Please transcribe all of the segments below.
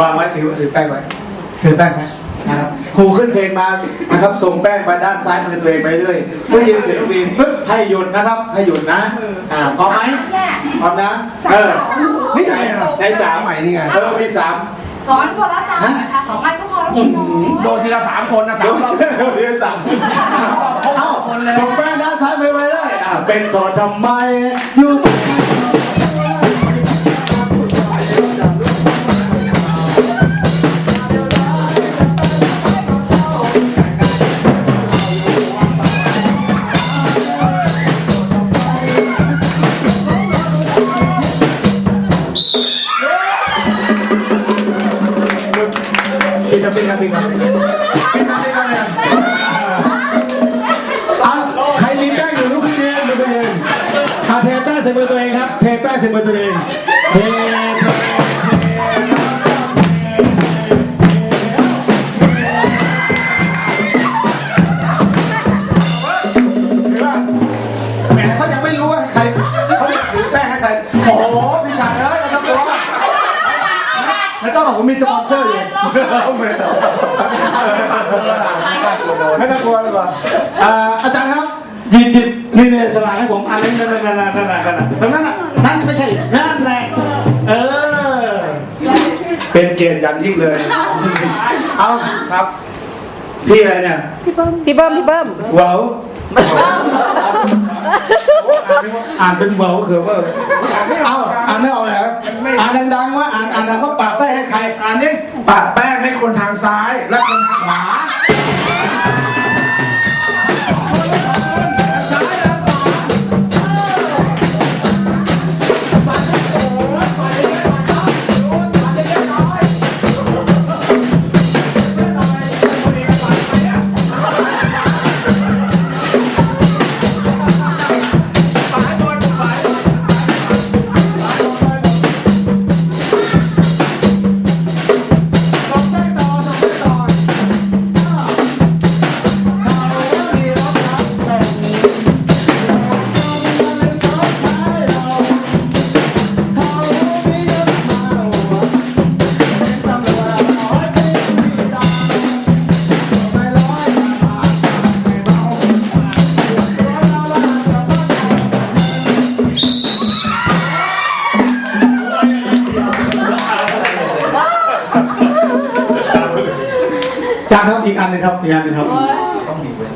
วางไว้ถือถือแป้งไว้ถือแป้งไว้นะครับครูขึ้นเพลงมานะครับส่งแป้งมาด้านซ้ายมือตัวเองไปเรื่อยเมื่อยินเสียงดนตรีปึ๊บให้หยุดนะครับ ให้หยุดนะอ่าพร้อมไหมพร้อมนะเออนี่ไงในสามใหม่นี่ไงเออมีสามสอนพอแล้วจ้าสองอันก็พอแล้วพี่น้องโดนทีละสามคนนะสาเดี๋ยมวรอบเดี๋ยวเดี๋ยวสามเอ้าส่งแป้งด้านซ้ายมือไปเลยอ่าเป็นโสดทำไมอยู่ ปิดครับปิดครับปิดครับปิดครับปิดครับปิดครับอะใครมีแป้งอยู่ลุกขึ้นยืนลุกขึ้นยืนอะเทแป้งใส่มือตัวเองครับ เทแป้งใส่มือตัวเองเทเทเห็นป่ะแหมเขายังไม่รู้ว่าใครเขาจะถือแป้งให้ใครโอ้โหพี่ชายเอ้ยไม่ต้องกลัวไม่ต้องผมมีสปอนเซอร์อยู่ ไม่ต้องไม่ต้องไม่ต้องกลัวเลยป่ะอ่าอาจารย์ครับหยิบหยิบนี่เนี่ยสลากให้ผมอ่านนั่นนั่นนั่นนั่นนั่นนั่นตรงนั้นน่ะนั่นไม่ใช่นั่นแหละเออ เป็นเกียรติอย่างยิ่งเลย เอาครับพี่อะไรเนี่ยพี่เบิ้มพี่เบิ้มเหวา อ่านเป็นเหวาคือว่าเอาอ่านไม่ออกเลยครับอ่านดังๆว่าอ่านอ่านดังว่าปากแป้งให้ใคร อ่านนี่ปะแป้งให้คนทางซ้ายและคนทางขวา จานครับอีกอันหนึงครับอีกอันหนึงครับ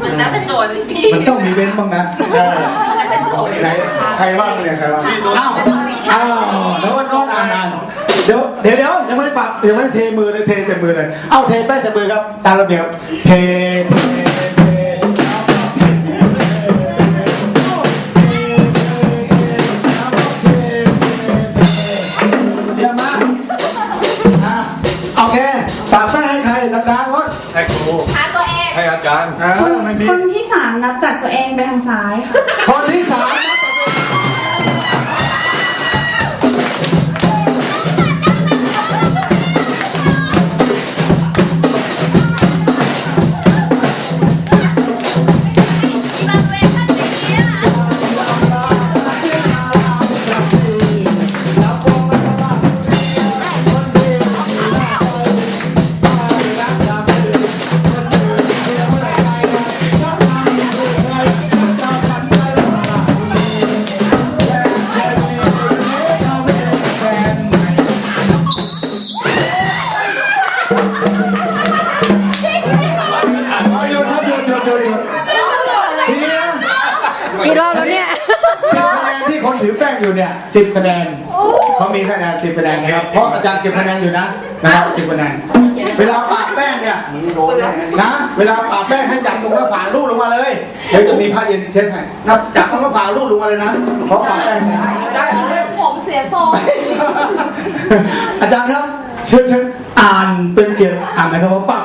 มันแล้วแต่โจทย์พี่มันต้องมีเว้นบ้างนะเออแล้วแต่โจทย์ไหนใครบ้างเนี่ยใครบ้างอ้าวอ้าวแล้ววันนอนอ่านอ่านเดี๋ยวเดี๋ยวเดี๋ยวยังไม่ได้ปรับยังไม่ได้เทมือเลยเทใส่มือเลยเอ้าเทแป้งใส่มือครับตามระเบียบเทเทเทเยี่ยมมาก อะโอเคปากแป้งให้ใครดังๆวะ ให้ครูหาตัวเอง ให้อาจารย์ อ่าไม่มีคนที่สามนับจากตัวเองไปทางซ้ายค่ะ คนที่สามนะ สิบคะแนนที่คนถือแป้งอยู่เนี่ยสิบคะแนนเขามีคะแนนสิบคะแนนนะครับเพราะอาจารย์เก็บคะแนนอยู่นะนะครับสิบคะแนนเวลาปาดแป้งเนี่ยนะเวลาปาดแป้งให้จับตรงหน้าผากลูกลงมาเลยเดี๋ยวจะมีผ้าเย็นเช็ดให้นับจับตรงหน้าผากลูกลงมาเลยนะขอปาดแป้งกันผมเสียทรงอาจารย์ครับเชิญเชิญอ่านเป็นเกียรติอ่านหนะครับว่าปาด